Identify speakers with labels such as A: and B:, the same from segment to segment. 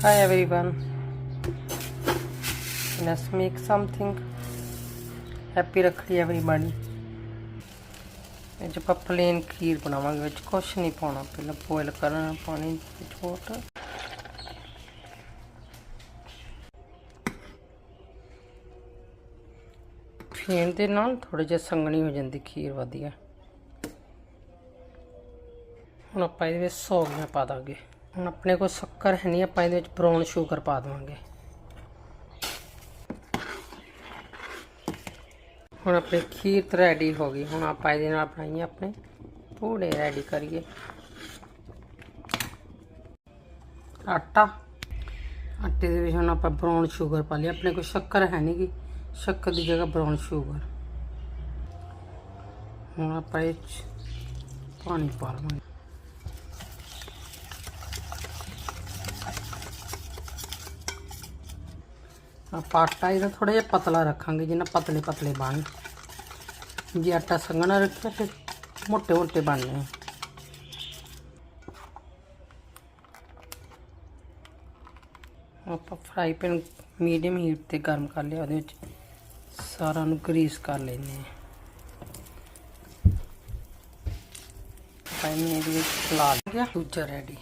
A: Hi, everyone. Let's make something. Happy Rakhri everybody. ਇਹ 'ਚ ਆਪਾਂ ਪਲੇਨ ਖੀਰ ਬਣਾਵਾਂਗੇ, ਵਿੱਚ ਕੁਛ ਨਹੀਂ ਪਾਉਣਾ ਪਹਿਲਾਂ ਬੋਇਲ ਕਰਨਾ, ਪਾਣੀ ਵਿੱਚ ਵਾਟਰ ਫੇਣ ਦੇ ਨਾਲ ਥੋੜਾ ਜਿਹਾ ਸੰਘਣੀ ਹੋ ਜਾਂਦੀ ਖੀਰ ਵਧੀਆ ਹੁਣ ਆਪਾਂ ਇਹਦੇ ਵਿੱਚ ਸੌਗੀਆਂ ਪਾ ਦਾਂਗੇ ਹੁਣ ਆਪਣੇ ਕੋਲ ਸ਼ੱਕਰ ਹੈ ਨਹੀਂ, ਆਪਾਂ ਇਹਦੇ ਵਿੱਚ ਬਰਾਊਨ ਸ਼ੂਗਰ ਪਾ ਦੇਵਾਂਗੇ। ਹੁਣ ਆਪਣੀ ਖੀਰ ਰੈਡੀ ਹੋ ਗਈ, ਹੁਣ ਆਪਾਂ ਇਹਦੇ ਨਾਲ ਬਣਾਈਏ ਆਪਣੇ ਪੂੜੇ ਰੈਡੀ ਕਰੀਏ। ਆਟਾ। ਆਟੇ ਦੇ ਵਿੱਚ ਹੁਣ ਆਪਾਂ ਬਰਾਊਨ ਸ਼ੂਗਰ ਪਾ ਲਈ, ਆਪਣੇ ਕੋਲ ਸ਼ੱਕਰ ਹੈ ਨਹੀਂ ਗੀ, ਸ਼ੱਕਰ ਦੀ ਜਗ੍ਹਾ ਬਰਾਊਨ ਸ਼ੂਗਰ ਹੁਣ ਆਪਾਂ ਇਹ 'ਚ ਪਾਣੀ ਪਾ ਲਵਾਂਗੇ। ਆਪਾਂ ਆਟਾ ਇਹਦਾ ਥੋੜਾ ਜਿਹਾ ਪਤਲਾ ਰੱਖਾਂਗੇ, ਜਿੰਨਾ ਪਤਲੇ ਪਤਲੇ ਬਣ। ਜੇ ਆਟਾ ਸੰਘਣਾ ਰੱਖਿਆ, ਫਿਰ ਮੋਟੇ ਮੋਟੇ ਬਣਨੇ ਆਪਾਂ ਫਰਾਈ ਪੈਨ ਮੀਡੀਅਮ ਹੀਟ ਤੇ ਗਰਮ ਕਰ ਲਿਆ, ਉਹਦੇ ਵਿੱਚ ਸਾਰਾ ਨੂੰ ਗਰੀਸ ਕਰ ਲੈਨੇ ਆ। ਪਾਣੀ ਇਹਦੇ ਲਿਆ, ਦੂਜਾ ਰੈਡੀ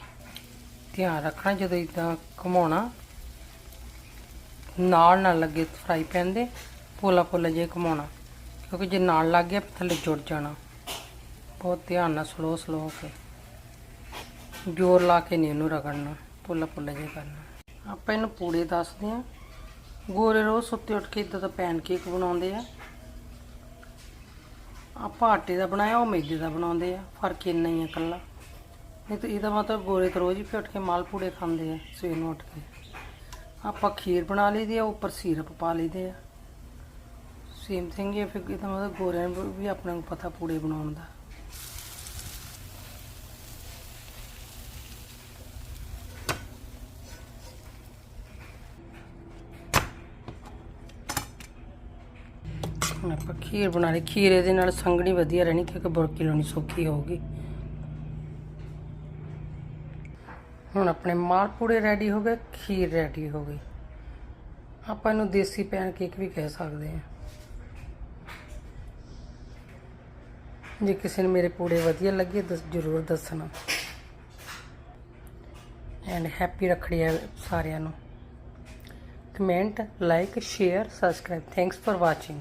A: ਧਿਆਨ ਰੱਖਣਾ ਜਦੋਂ ਇਦਾਂ ਘਮਾਉਣਾ ਨਾਲ ਨਾ ਲੱਗੇ ਫਰਾਈ ਪੈਨ ਦੇ, ਪੋਲਾ ਪੋਲਾ ਜੇ ਘੁਮਾਉਣਾ। ਕਿਉਂਕਿ ਜੇ ਨਾਲ ਲੱਗ ਗਿਆ, ਥੱਲੇ ਜੁੜ ਜਾਣਾ। ਬਹੁਤ ਧਿਆਨ ਨਾਲ ਸਲੋ ਸਲੋ ਹੋ ਕੇ। ਜ਼ੋਰ ਲਾ ਕੇ ਨਹੀਂ ਇਹਨੂੰ ਰਗੜਨਾ, ਪੋਲਾ ਪੋਲਾ ਜੇ ਕਰਨਾ। ਆਪਾਂ ਇਹਨੂੰ ਪੂੜੇ ਦੱਸਦੇ ਆ ਗੋਰੇ ਰੋਜ਼ ਸੁੱਤੇ ਉੱਠ ਕੇ ਇਦਾਂ ਦਾ ਪੈਨਕੇਕ ਬਣਾਉਂਦੇ ਆ। ਆਪਾਂ ਆਟੇ ਦਾ ਬਣਾਇਆ, ਉਹ ਮੈਦੇ ਦਾ ਬਣਾਉਂਦੇ ਆ। ਫ਼ਰਕ ਇੰਨਾ ਹੀ ਆ ਇਕੱਲਾ। ਨਹੀਂ ਤਾਂ ਇਹਦਾ ਮਤਲਬ ਗੋਰੇ ਤਾਂ ਰੋਜ਼ ਹੀ ਫਿਰ ਉੱਠ ਕੇ ਮਾਲ ਪੂੜੇ ਖਾਂਦੇ ਆ, ਸਵੇਰ ਨੂੰ ਉੱਠ ਕੇ। ਆਪਾਂ ਖੀਰ ਬਣਾ ਲਈ ਦੀ ਆ, ਉੱਪਰ ਸਿਰਪ ਪਾ ਲਈ ਦੇ ਆ। ਸੇਮ ਥਿੰਗ ਇਹ ਫਿਰ ਇਹਦਾ ਮਤਲਬ ਗੋਰਿਆਂ ਨੂੰ ਵੀ ਆਪਣੇ ਨੂੰ ਪਤਾ ਪੂੜੇ ਬਣਾਉਣ ਦਾ। ਹੁਣ ਆਪਾਂ ਖੀਰ ਬਣਾ ਲਈ। ਖੀਰ ਇਹਦੇ ਨਾਲ ਸੰਘਣੀ ਵਧੀਆ ਰਹਿਣੀ, ਕਿਉਂਕਿ ਬੁਰਕੀ ਲਾਉਣੀ ਸੌਖੀ ਹੋਊਗੀ। ਹੁਣ ਆਪਣੇ ਮਾਲਪੂੜੇ ਰੈਡੀ ਹੋ ਗਏ, ਖੀਰ ਰੈਡੀ ਹੋ ਗਈ। ਆਪਾਂ ਇਹਨੂੰ ਦੇਸੀ ਪੈਨ ਕੇਕ ਵੀ ਕਹਿ ਸਕਦੇ ਹਾਂ। ਜੇ ਕਿਸੇ ਨੂੰ ਮੇਰੇ ਪੂੜੇ ਵਧੀਆ ਲੱਗੇ ਤਾਂ ਜ਼ਰੂਰ ਦੱਸਣਾ। ਐਂਡ ਹੈਪੀ ਰੱਖੜੀ ਹੈ ਸਾਰਿਆਂ ਨੂੰ। Comment like share subscribe thanks for watching